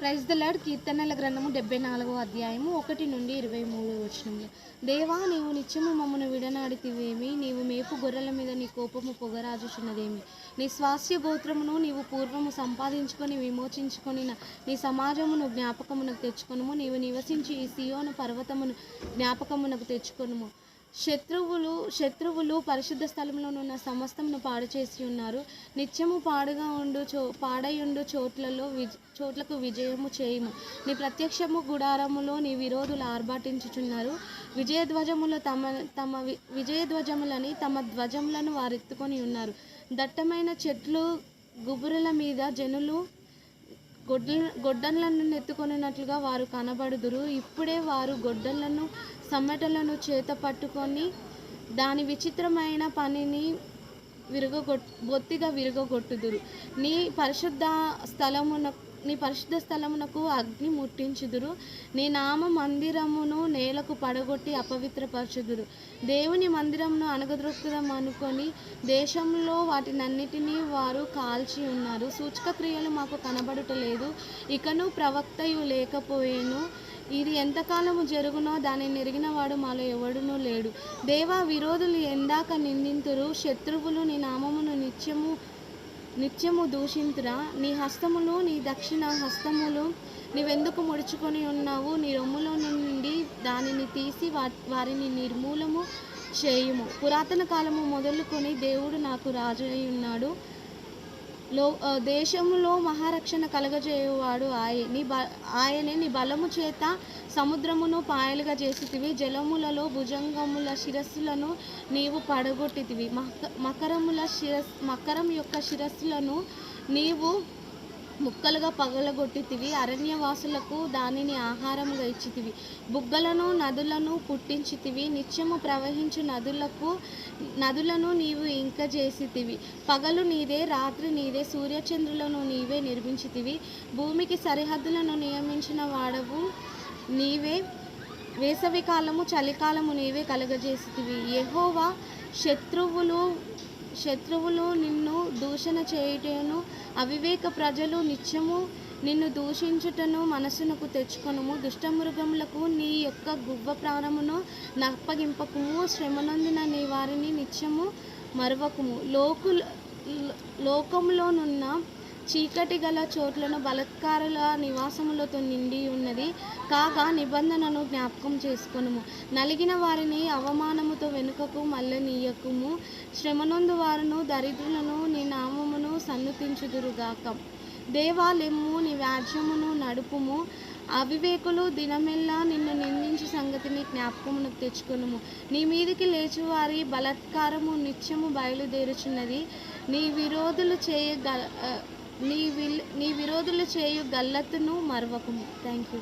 Praise the lord కీర్తనల గ్రంథము డెబ్బై నాలుగో అధ్యాయము ఒకటి నుండి ఇరవై మూడు వచనములు దేవా నీవు నిత్యము మమ్మను విడనాడితివేమి? నీవు మేపు గొర్రెల మీద నీ కోపము పొగరాజుచున్నదేమి? నీ స్వాస్థ్య గోత్రమును నీవు పూర్వము సంపాదించుకొని విమోచించుకొని నీ సమాజమును జ్ఞాపకమునకు తెచ్చుకొనుము. నీవు నివసించి ఈ సియోను పర్వతమును జ్ఞాపకమునకు తెచ్చుకొనుము. శత్రువులు శత్రువులు పరిశుద్ధ స్థలంలోనున్న సమస్తమును పాడు చేసి ఉన్నారు. నిత్యము పాడుగా ఉండు చో పాడయుండు చోట్లలో విజ చోట్లకు విజయము చేయము. నీ ప్రత్యక్షము గుడారములో నీ విరోధులు ఆర్భాటించుచున్నారు. విజయధ్వజములు తమ తమ వి- విజయధ్వజములని తమ ధ్వజములను వారెత్తుకొని ఉన్నారు. దట్టమైన చెట్లు గుబురుల మీద జనులు గొడ్ల గొడ్డలను నెత్తుకొనినట్లుగా వారు కనబడుదురు. ఇప్పుడే వారు గొడ్డలను సమ్మెటలను చేత పట్టుకొని దాని విచిత్రమైన పనిని విరగొట్ బొత్తిగా విరగొట్టుదురు నీ పరిశుద్ధ స్థలమున నీ పరిశుద్ధ స్థలమునకు అగ్ని ముట్టించుదురు. నీ నామ మందిరమును నేలకు పడగొట్టి అపవిత్రపరచుదురు. దేవుని మందిరమును అనగదొక్కుదాం అనుకొని దేశంలో వాటినన్నిటినీ వారు కాల్చి ఉన్నారు. సూచక క్రియలు మాకు కనబడుటలేదు. ఇకను ప్రవక్తయు లేకపోయేను. ఇది ఎంతకాలము జరుగునో దాన్ని నెరిగిన వాడు మాలో ఎవడునూ లేడు. దేవా విరోధులు ఎందాక నిందింతురు. శత్రువులు నీ నామమును నిత్యము నిత్యము దూషింతురా. నీ హస్తములు నీ దక్షిణ హస్తములు నీవెందుకు ముడుచుకొని ఉన్నావు? నీ రొమ్ములో నుండి దానిని తీసి వా వారిని నిర్మూలము చేయుము. పురాతన కాలము మొదలుకొని దేవుడు నాకు రాజు అయి ఉన్నాడు లో దేశములో మహారక్షణ కలగజేయువాడు ఆయ. నీ బ ఆయనే నీ బలము చేత సముద్రమును పాయలుగా చేసితివి జలములలో భుజంగముల శిరస్సులను నీవు పడగొట్టితివి. మక మకరముల శిరస్ మకరం యొక్క శిరస్సులను నీవు ముక్కలుగా పగలగొట్టితివి అరణ్యవాసులకు దానిని ఆహారముగా ఇచ్చితివి. బుగ్గలను నదులను పుట్టించితివి. నిత్యము ప్రవహించు నదులకు నదులను నీవు ఇంక చేసితివి పగలు నీదే రాత్రి నీదే సూర్యచంద్రులను నీవే నిర్మించితివి. భూమికి సరిహద్దులను నియమించిన వాడవు నీవే. వేసవి కాలము చలికాలము నీవే కలుగజేసితివి. యహోవా శత్రువులు శత్రువులు నిన్ను దూషణ చేయుటను అవివేక ప్రజలు నిత్యము నిన్ను దూషించుటను మనసునకు తెచ్చుకొనుము. దుష్టమృగములకు నీ యొక్క గువ్వ ప్రాణమును నప్పగింపకము. శ్రమనొందిన నీ వారిని నిత్యము మరవకుము. లోకు లోకంలోనున్న చీకటి గల చోట్లను బలత్కారుల నివాసములతో నిండి ఉన్నది. కాగా నిబంధనను జ్ఞాపకం చేసుకొనుము. నలిగిన వారిని అవమానముతో వెనుకకు మల్లనీయకుము శ్రమనొందు వారును దరిద్రులను నీ నామమును సన్నుతించుదురుగాక. దేవా లెమ్ము నీ వ్యాజ్యమును నడుపుము. అవివేకులు దినమెల్లా నిన్ను నిందించు సంగతిని జ్ఞాపకమునకు తెచ్చుకొనుము. నీ మీదికి లేచివారి బలత్కారము నిత్యము బయలుదేరుచున్నది. నీ విరోధులు చేయ నీ విల్ నీ విరోధులు చేయు గల్లత్తును మరవకుము. Thank you